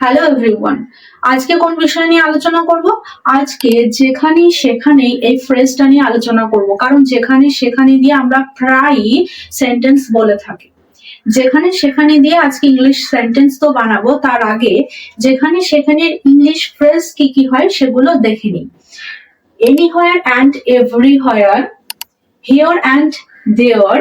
Hello everyone আজকে কোন বিষয় নিয়ে আলোচনা করব? আজকে যেখানে সেখানে এই ফ্রেজটা নিয়ে আলোচনা করব। কারণ যেখানে সেখানে দিয়ে আমরা প্রায়ই সেন্টেন্স বলে থাকি। যেখানে সেখানে দিয়ে আজকে ইংলিশ সেন্টেন্স তো বানাবো, তার আগে যেখানে সেখানে ইংলিশ ফ্রেজ কি কি হয় সেগুলো দেখে নিই। Any anywhere and everywhere here and there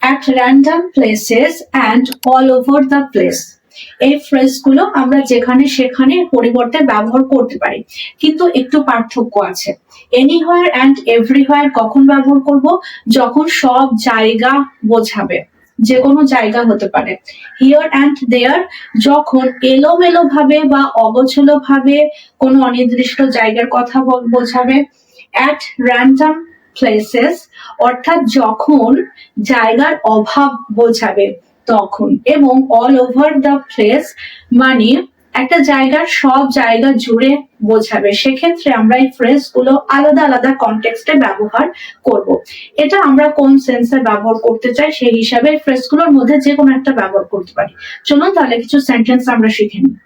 at random places and all over the place এই ফ্রেজগুলো আমরা যেখানে সেখানে পরিবর্তে ব্যবহার করতে পারি। কিন্তু একটু পার্থক্য আছে। এনি এনিহোয়ার অ্যান্ড এভরিহোয়ার কখন ব্যবহার করব? যখন সব জায়গা বোঝাবে। যে কোনো জায়গা হতে পারে। হিয়ার অ্যান্ড দেয়ার যখন এলোমেলো ভাবে বা অগোছলো ভাবে কোনো অনির্দিষ্ট জায়গার কথা বোঝাবে। অ্যাট র্যান্ডাম প্লেসেস অর্থাৎ যখন জায়গার অভাব বোঝাবে। তখন। এবং অল ওভার দ্য প্লেস মানে একটা জায়গার সব জায়গা জুড়ে বোঝাবে। সেক্ষেত্রে আমরা এই ফ্রেজগুলো আলাদা আলাদা কনটেক্সটে ব্যবহার করব। এটা আমরা কোন সেন্সে ব্যবহার করতে চাই সেই হিসাবে ফ্রেজগুলোর মধ্যে যে কোনো একটা ব্যবহার করতে পারি। চলুন তাহলে কিছু সেন্টেন্স আমরা শিখে নিই।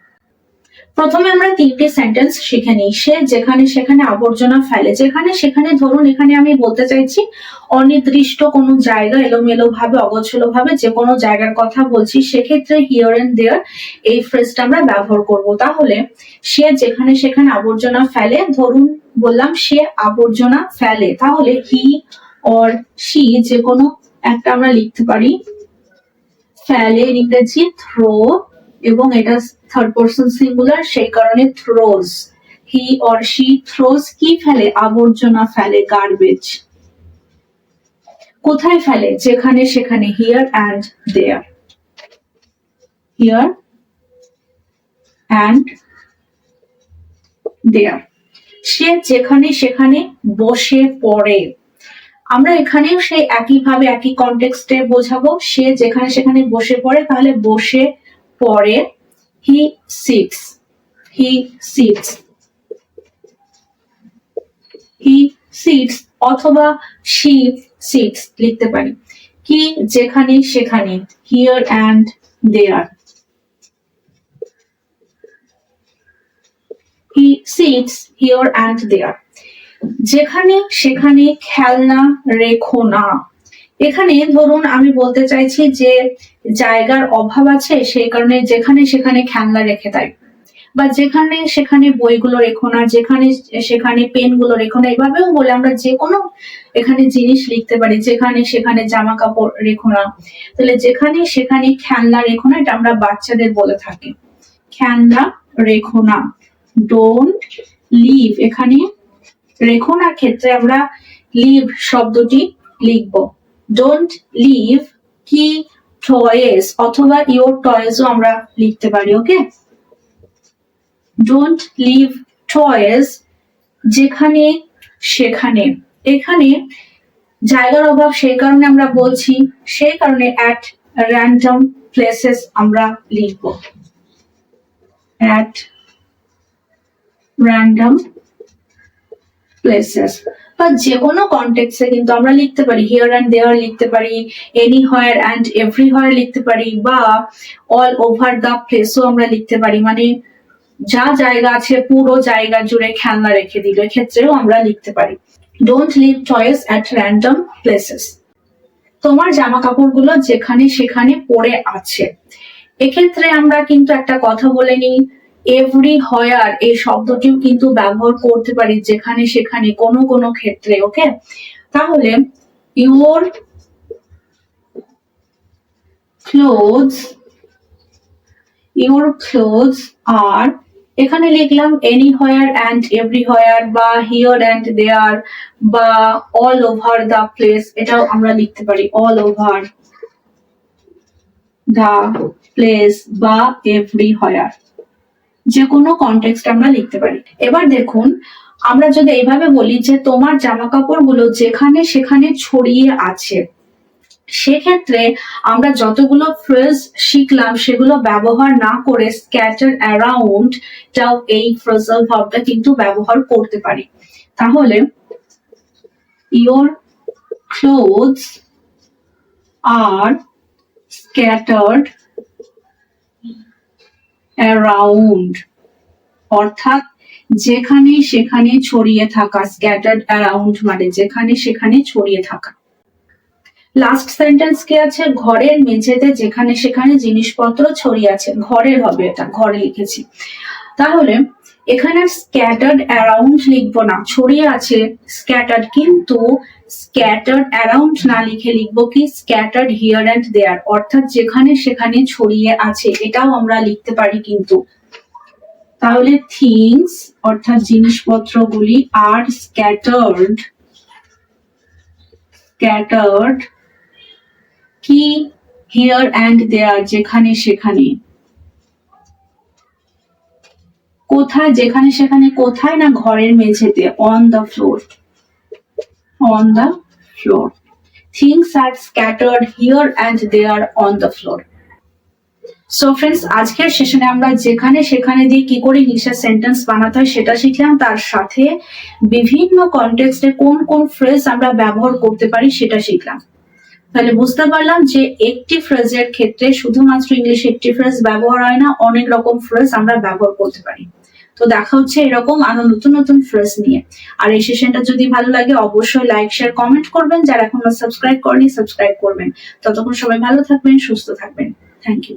প্রথমে আমরা তিনটে সেন্টেন্স শিখে নিই। সে যেখানে সেখানে আবর্জনা ফেলে, যেখানে সেখানে ধরুন এখানে আমি বলতে চাইছি, অনির্দিষ্ট কোনো জায়গা এলোমেলো ভাবে অগোছলো ভাবে যে কোনো জায়গার কথা বলছি, সেক্ষেত্রে হিয়ার এন্ড দেয়ার এই ফ্রেজটা আমরা ব্যবহার করব। তাহলে সে যেখানে সেখানে আবর্জনা ফেলে, ধরুন বললাম সে আবর্জনা ফেলে, তাহলে হি অর সি যে কোনো একটা আমরা লিখতে পারি। ফেলে, ইংরেজি থ্রো এবং এটা থার্ড পার্সন সিঙ্গুলার সেই কারণে throws he or she throws কি ফেলে? আবর্জনা ফেলে গার্বেজ কোথায় ফেলে? যেখানে, সেখানে here and there here and there সে যেখানে, সেখানে বসে পড়ে। আমরা এখানেও সেই একইভাবে একই কনটেক্সটে বোঝাবো। সে যেখানে, সেখানে বসে পড়ে, তাহলে বসে পড়ে he sits he sits he sits অথবা শি সিটস লিখতে পারি। কি, যেখানে, সেখানে here and there he sits here and there যেখানে, সেখানে খেলনা রেখো না। এখানে ধরুন আমি বলতে চাইছি যে জায়গার অভাব আছে, সেই কারণে যেখানে সেখানে খেলনা রেখে দেয়। বা যেখানে সেখানে বইগুলো রেখো না, যেখানে সেখানে পেনগুলো রেখো না এভাবেও বলে আমরা যে কোনো এখানে জিনিস লিখতে পারি, যেখানে সেখানে জামা কাপড় রেখো না। তাহলে যেখানে সেখানে খেলনা রেখো না, এটা আমরা বাচ্চাদের বলে থাকি। খেলনা রেখো না। ডোন্ট লিভ এখানে রেখো না ক্ষেত্রে আমরা লিভ শব্দটি লিখব। ডোন্ট লিভ কি টয়েস অথবা ইওর টয়েসও আমরা লিখতে পারি ওকে ডোন্ট লিভ টয়েস যেখানে, সেখানে। এখানে জায়গার অভাব সেই কারণে আমরা বলছি, সেই কারণে অ্যাট র্যান্ডম প্লেসেস আমরা লিখব। অ্যাট র্যান্ডম প্লেসেস বা যে কোনো কন্টেক্সে কিন্তু আমরা লিখতে পারি হিয়ার অ্যান্ড দেয়ার লিখতে পারি anywhere and everywhere লিখতে পারি, বা অল ওভার দ্য প্লেসও আমরা লিখতে পারি। মানে যা জায়গা আছে পুরো জায়গা জুড়ে খেলনা রেখে দিল ক্ষেত্রেও আমরা লিখতে পারি। Don't leave toys at random places তোমার জামা কাপড়গুলো যেখানে সেখানে পড়ে আছে। এক্ষেত্রে আমরা কিন্তু একটা কথা বলে নিই এভরি হয়ার এই শব্দটিও কিন্তু ব্যবহার করতে পারি যেখানে সেখানে কোনো কোনো ক্ষেত্রে ওকে তাহলে ইউর ক্লোথস ইউর ক্লোথস আর এখানে লিখলাম anywhere and everywhere বা হিয়ার অ্যান্ড দেয়ার বা অল ওভার দ্য প্লেস এটাও আমরা লিখতে পারি অল ওভার দ্য প্লেস বা এভরি হোয়ার যে কোনো কনটেক্সট আমরা লিখতে পারি। এবার দেখুন, আমরা যদি এইভাবে বলি যে তোমার জামা কাপড়গুলো যেখানে সেখানে ছড়িয়ে আছে, সেক্ষেত্রে আমরা যতগুলো ফ্রেজ শিখলাম, সেগুলো ব্যবহার না করে স্ক্যাটার অ্যারাউন্ড টাও এই ফ্রেজাল ভাবটা কিন্তু ব্যবহার করতে পারি। তাহলে your clothes are scattered around অর্থাৎ যেখানে সেখানে ছড়িয়ে থাকা স্ক্যাটার্ড অ্যারাউন্ড মানে যেখানে সেখানে ছড়িয়ে থাকা। লাস্ট সেন্টেন্স কি আছে? ঘরের মেঝেতে যেখানে সেখানে জিনিসপত্র ছড়িয়ে আছে, ঘরের হবে এটা, ঘরে লিখেছি। তাহলে এখানে স্ক্যাটার্ড অ্যারাউন্ড লিখব না, ছড়িয়ে আছে স্ক্যাটার্ড কিন্তু স্ক্যাটার্ড অ্যারাউন্ড না লিখে লিখব কি স্ক্যাটার্ড হিয়ার অ্যান্ড দেয়ার অর্থাৎ যেখানে সেখানে ছড়িয়ে আছে, এটাও আমরা লিখতে পারি কিন্তু। তাহলে থিংস অর্থাৎ জিনিসপত্রগুলি আর স্ক্যাটার্ড স্ক্যাটার্ড কি হিয়ার অ্যান্ড দেয়ার যেখানে সেখানে। কোথায়, যেখানে সেখানে কোথায় না ঘরের মেঝেতে on the floor on the floor things are scattered here and there on the floor so friends আজকের সেশনে আমরা যেখানে সেখানে দিয়ে কি করে ইংলিশের সেন্টেন্স বানাতে হয় সেটা শিখলাম। তার সাথে বিভিন্ন কনটেক্সটে কোন কোন ফ্রেজ আমরা ব্যবহার করতে পারি সেটা শিখলাম। তাহলে বুঝতে পারলাম যে একটি ফ্রেজের ক্ষেত্রে শুধুমাত্র ইংলিশে একটি ফ্রেজ ব্যবহার হয় না, অনেক রকম ফ্রেজ আমরা ব্যবহার করতে পারি। তো দেখা হচ্ছে এরকম আরও নতুন নতুন ফ্রেজ নিয়ে। আর এই সেশনটা যদি ভালো লাগে, অবশ্যই লাইক শেয়ার কমেন্ট করবেন। যারা এখনও সাবস্ক্রাইব করেনি সাবস্ক্রাইব করবেন। ততক্ষণ সবাই ভালো থাকবেন, সুস্থ থাকবেন। Thank you